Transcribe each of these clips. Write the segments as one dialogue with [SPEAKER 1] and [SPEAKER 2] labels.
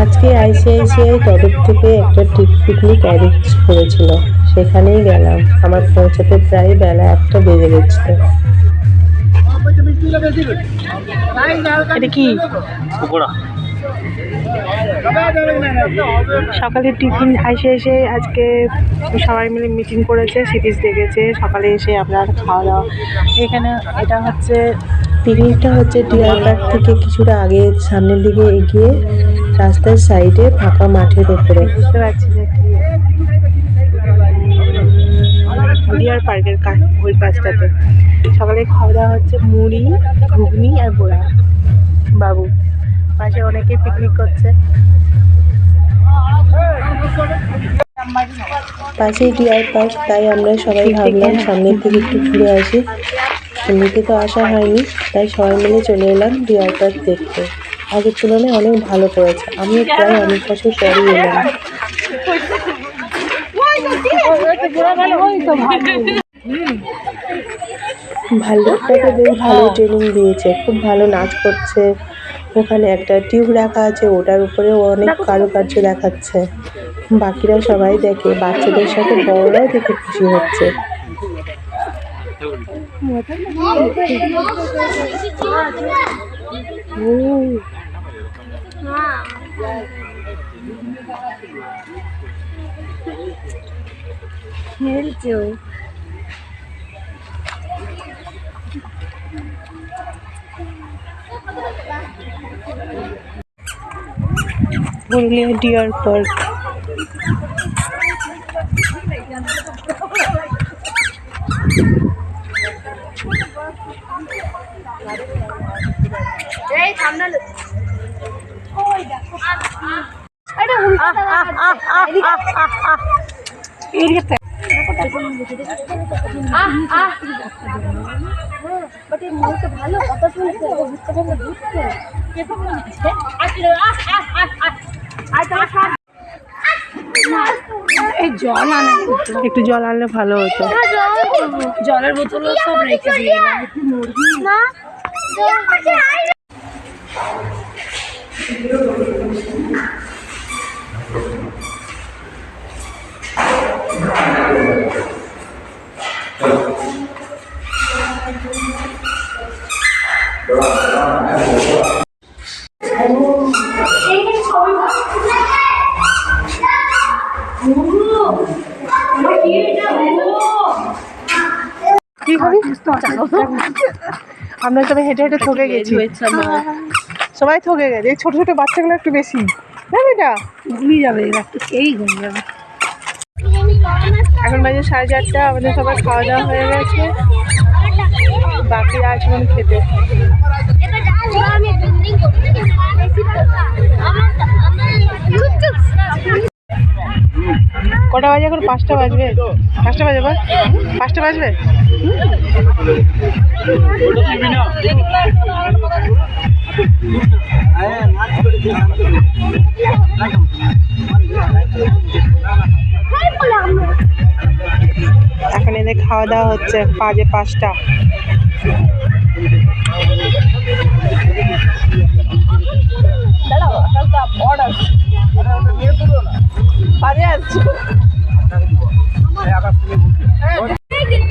[SPEAKER 1] আজকে আইসিআইসিআই তরফ থেকে একটা টিক পিকনিক অ্যারেঞ্জ করেছিল। সেখানেই গেলাম। আমার পৌঁছাতে প্রায় বেলা একটা বেজে গেছিল।
[SPEAKER 2] এটা কি? সকালে টিফিন এসে এসে আজকে সবাই মিলে মিটিং করেছে সিরিজ দেখেছে। সকালে এসে আপনার খাওয়া দাওয়া। এখানে এটা হচ্ছে
[SPEAKER 1] পিকনিকটা হচ্ছে ডিয়ার পার্ক থেকে কিছুটা আগে সামনের দিকে এগিয়ে রাস্তার সাইডে ফাঁকা মাঠের উপরে।
[SPEAKER 2] বুঝতে পারছি ডিয়ার পার্কের ওই কাজটাতে সকালে খাওয়া দাওয়া হচ্ছে মুড়ি ঘুগনি আর বোড়া। বাবু পাশে অনেকে পিকনিক করছে।
[SPEAKER 1] পাশেই ডিয়ার পার্ক তাই আমরা সবাই ভাবলাম সামনের দিকে একটু ঘুরে আসি। এমনিতে তো আসা হয়নি, তাই সবাই মিলে চলে এলাম ডিয়ার দেখতে। আগের তুলনায় অনেক ভালো করেছে। আমি প্রায় অনেক বছর পরই এলাম। ভাল্লুকটাকে বেশ ভালো ট্রেনিং দিয়েছে। খুব ভালো নাচ করছে। ওখানে একটা টিউব রাখা আছে, ওটার উপরেও অনেক কারুকার্য দেখাচ্ছে। বাকিরা সবাই দেখে, বাচ্চাদের সাথে বড়রাও দেখে খুশি হচ্ছে। পুরুলিয়া ডিয়ার পার্ক
[SPEAKER 3] জল আনা
[SPEAKER 2] একটু জল আনলে ভালো হতো।
[SPEAKER 3] জলের বোতল সব রেখে দিয়ে এলাম একটু মুরগি না
[SPEAKER 2] কি খাবি আমরা সবাই হেঁটে হেঁটে থকে গেছি। সবাই থকে গেছে। এই ছোট ছোট বাচ্চাগুলো একটু বেশি। না বেটা?
[SPEAKER 3] ঘুমিয়ে যাবে এই ঘুমিয়ে যাবে।
[SPEAKER 2] এখন বাজে সাড়ে চারটা আমাদের সবার খাওয়া দাওয়া হয়ে গেছে। বাকি আছে এখন খেতে। কটা বাজে এখন? পাঁচটা বাজবে। পাঁচটা বাজে, বল। পাঁচটা বাজবে? এখন এদের খাওয়া দাওয়া হচ্ছে বাজে পাঁচটা।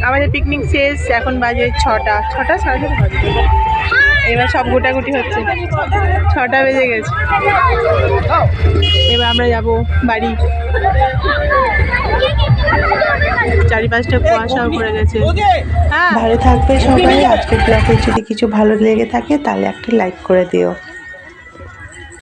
[SPEAKER 2] আমাদের পিকনিক শেষ এখন বাজে ছটা। ছটা সাড়ে ছটা বাজে। এবার সব গোটাগুটি হচ্ছে। ছটা বেজে গেছে। এবার আমরা যাব বাড়ি। চারিপাশটা কুয়াশাও পড়ে গেছে। হ্যাঁ।
[SPEAKER 1] ভালো থাকবে সবাই। আজকের ব্লগে যদি কিছু ভালো লেগে থাকে তাহলে একটা লাইক করে দিও।